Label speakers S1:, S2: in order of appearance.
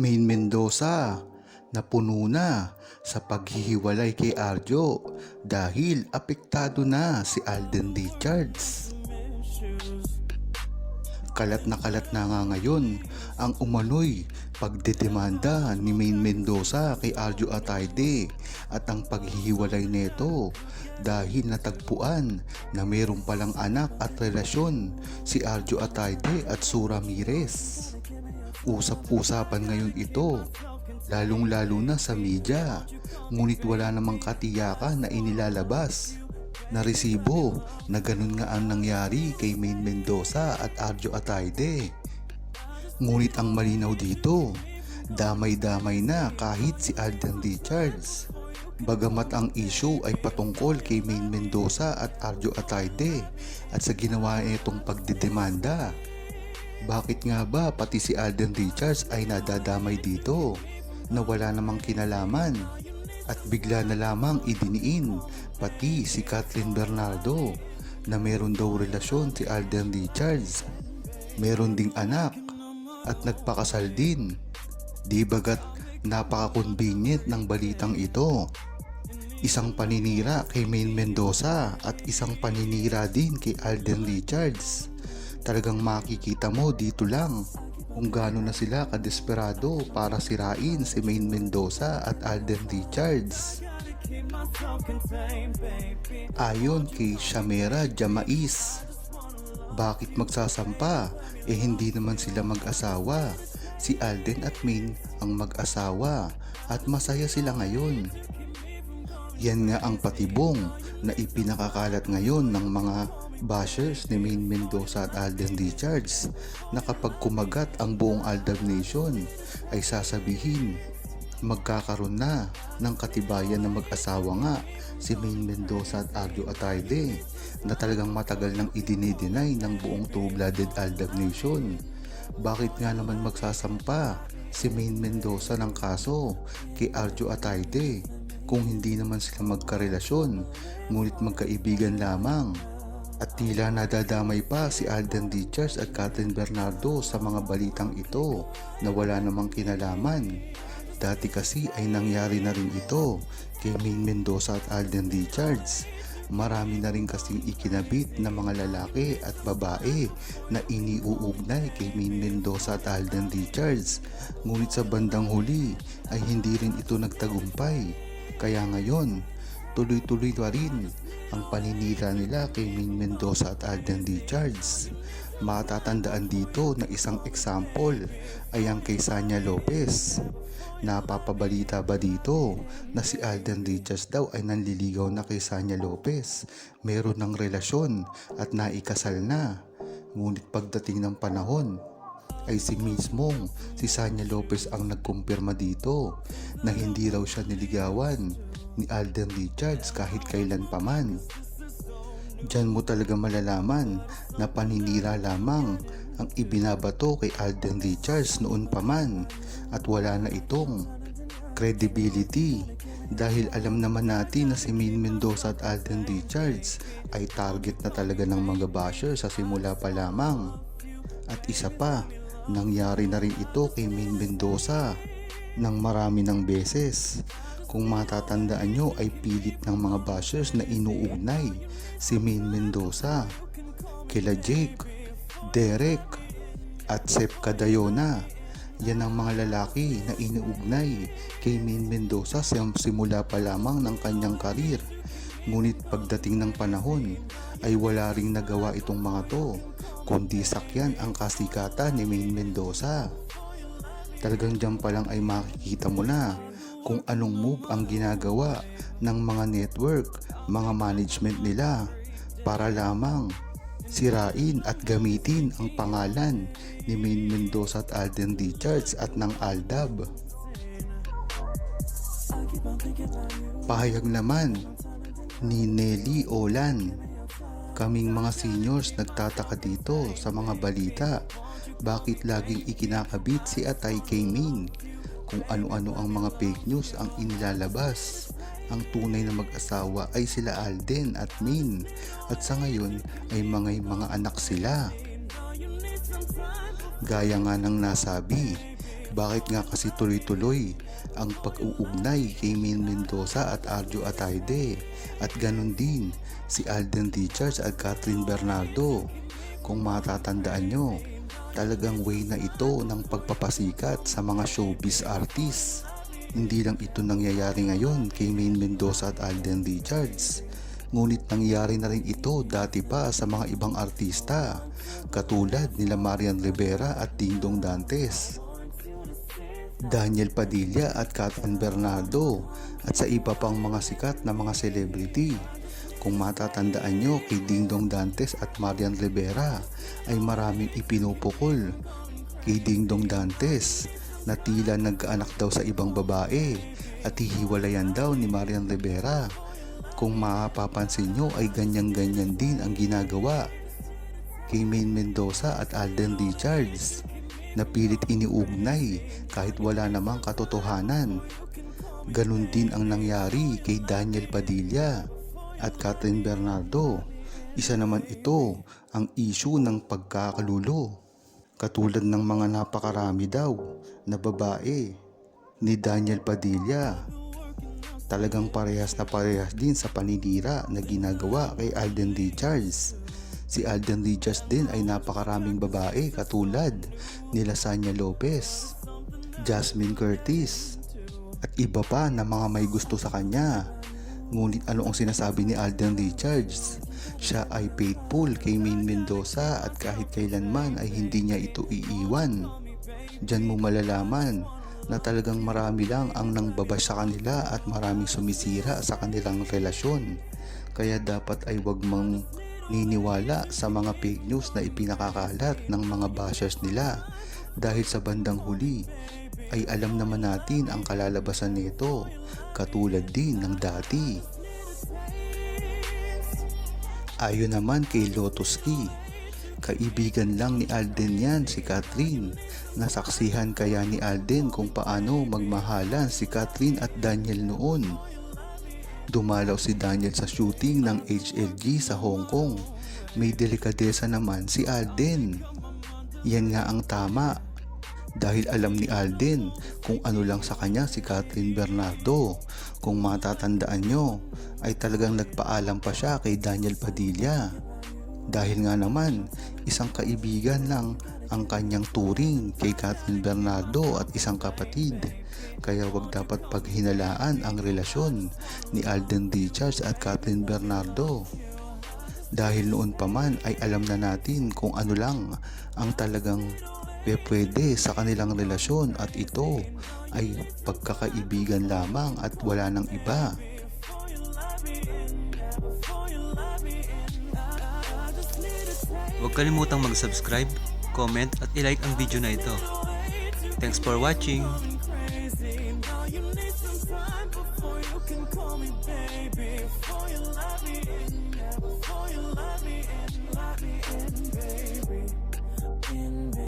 S1: Main Mendoza na puno na sa paghihiwalay kay Arjo dahil apektado na si Alden Richards. Kalat na kalat na nga ngayon ang umano'y pagdedemanda ni Main Mendoza kay Arjo Atayde at ang paghihiwalay nito dahil natagpuan na mayroong palang anak at relasyon si Arjo Atayde at Sue Ramirez. Usap-usapan ngayon ito, lalong-lalo na sa media, ngunit wala namang katiyakan na inilalabas na resibo na ganun nga ang nangyari kay Main Mendoza at Arjo Atayde. Ngunit ang malinaw dito, damay-damay na kahit si Alden Richards. Bagamat ang issue ay patungkol kay Main Mendoza at Arjo Atayde at sa ginawa itong pagdedemanda. Bakit nga ba pati si Alden Richards ay nadadamay dito na wala namang kinalaman at bigla na lamang idiniin pati si Kathleen Bernardo na meron daw relasyon si Alden Richards. Meron ding anak at nagpakasal din. Di bagat napaka-convenient ng balitang ito. Isang paninira kay Main Mendoza at isang paninira din kay Alden Richards. Talagang makikita mo dito lang kung gaano na sila kadesperado para sirain si Main Mendoza at Alden Richards. Ayon kay Shamera Jamais, bakit magsasampa? Eh hindi naman sila mag-asawa. Si Alden at Main ang mag-asawa at masaya sila ngayon. Yan nga ang patibong na ipinakakalat ngayon ng mga bashers ni Main Mendoza at Alden Richards na kapag kumagat ang buong Aldab Nation ay sasabihin magkakaroon na ng katibayan na mag-asawa nga si Main Mendoza at Arjo Atayde na talagang matagal nang idinideny ng buong two-blooded Aldab Nation. Bakit nga naman magsasampa si Main Mendoza ng kaso kay Arjo Atayde kung hindi naman sila magkarelasyon ngunit magkaibigan lamang? At tila nadadamay pa si Alden Richards at Catherine Bernardo sa mga balitang ito na wala namang kinalaman. Dati kasi ay nangyari na rin ito kay Main Mendoza at Alden Richards. Marami na rin kasing ikinabit na mga lalaki at babae na iniuugnay kay Main Mendoza at Alden Richards. Ngunit sa bandang huli ay hindi rin ito nagtagumpay. Kaya ngayon, tuloy-tuloy pa rin ang paninira nila kay Main Mendoza at Alden Richards. Matatandaan dito na isang example ay ang kay Sanya Lopez. Napapabalita ba dito na si Alden Richards daw ay nanliligaw na kay Sanya Lopez? Meron ng relasyon at naikasal na. Ngunit pagdating ng panahon, ay si mismong si Sanya Lopez ang nagkumpirma dito na hindi raw siya niligawan ni Alden Richards kahit kailan pa man. Diyan mo talaga malalaman na paninira lamang ang ibinabato kay Alden Richards noon pa man at wala na itong credibility dahil alam naman natin na si Main Mendoza at Alden Richards ay target na talaga ng mga basher sa simula pa lamang. At isa pa, nangyari na rin ito kay Main Mendoza ng marami ng beses. Kung matatandaan nyo ay pilit ng mga bashers na inuugnay si Main Mendoza, kila Jake, Derek, at Sep Cadayona. Yan ang mga lalaki na inuugnay kay Main Mendoza simula pa lamang ng kanyang karir. Ngunit pagdating ng panahon ay wala ring nagawa itong mga to, kundi sakyan ang kasikatan ni Main Mendoza. Talagang dyan pa lang ay makikita mo na kung anong move ang ginagawa ng mga network, mga management nila para lamang sirain at gamitin ang pangalan ni Main Mendoza at Alden Richards at ng Aldab. Pahayag naman ni Nelly Olan. Kaming mga seniors nagtataka dito sa mga balita bakit laging ikinakabit si Atay K. Min kung ano-ano ang mga fake news ang inilalabas. Ang tunay na mag-asawa ay sila Alden at Min at sa ngayon ay mga mga anak sila. Gaya nga ng nasabi, Bakit nga kasi tuloy-tuloy ang pag-uugnay kay Min Mendoza at Arjo Atayde at ganun din si Alden Richards at Catherine Bernardo. Kung matatandaan nyo, talagang way na ito ng pagpapasikat sa mga showbiz artists. Hindi lang ito nangyayari ngayon kay Main Mendoza at Alden Richards. Ngunit nangyari na rin ito dati pa sa mga ibang artista katulad nila Marian Rivera at Dingdong Dantes. Daniel Padilla at Catherine Bernardo at sa iba pang mga sikat na mga celebrity. Kung matatandaan nyo kay Dingdong Dantes at Marian Rivera ay maraming ipinupukol kay Dingdong Dantes na tila nagkaanak daw sa ibang babae at hihiwalayan daw ni Marian Rivera. Kung mapapansin nyo ay ganyan-ganyan din ang ginagawa kay Main Mendoza at Alden Richards na pilit iniugnay kahit wala namang katotohanan. Ganon din ang nangyari kay Daniel Padilla at Catherine Bernardo. Isa naman ito ang issue ng pagkakalulo. Katulad ng mga napakarami daw na babae ni Daniel Padilla. Talagang parehas na parehas din sa paninira na ginagawa kay Alden Richards. Si Alden Richards din ay napakaraming babae katulad ni Lasanya Lopez, Jasmine Curtis, at iba pa na mga may gusto sa kanya. Ngunit ano ang sinasabi ni Alden Richards? Siya ay faithful kay Main Mendoza at kahit kailanman ay hindi niya ito iiwan. Diyan mo malalaman na talagang marami lang ang nangbabash sa kanila at maraming sumisira sa kanilang relasyon. Kaya dapat ay wag mang niniwala sa mga fake news na ipinakakalat ng mga bashers nila dahil sa bandang huli ay alam naman natin ang kalalabasan nito katulad din ng dati. Ayon naman kay Lotus Key, kaibigan lang ni Alden yan si Catherine. Nasaksihan kaya ni Alden kung paano magmahalan si Catherine at Daniel noon. Dumalaw si Daniel sa shooting ng HLG sa Hong Kong. May delikadesa naman si Alden. Yan nga ang tama dahil alam ni Alden kung ano lang sa kanya si Catherine Bernardo. Kung matatandaan nyo, ay talagang nagpaalam pa siya kay Daniel Padilla. Dahil nga naman, isang kaibigan lang ang kanyang turing kay Catherine Bernardo at isang kapatid. Kaya wag dapat paghinalaan ang relasyon ni Alden Richards at Catherine Bernardo. Dahil noon pa man ay alam na natin kung ano lang ang talagang pwede sa kanilang relasyon at ito ay pagkakaibigan lamang at wala nang iba.
S2: Huwag kalimutang mag-subscribe, comment at ilike ang video na ito. Thanks for watching!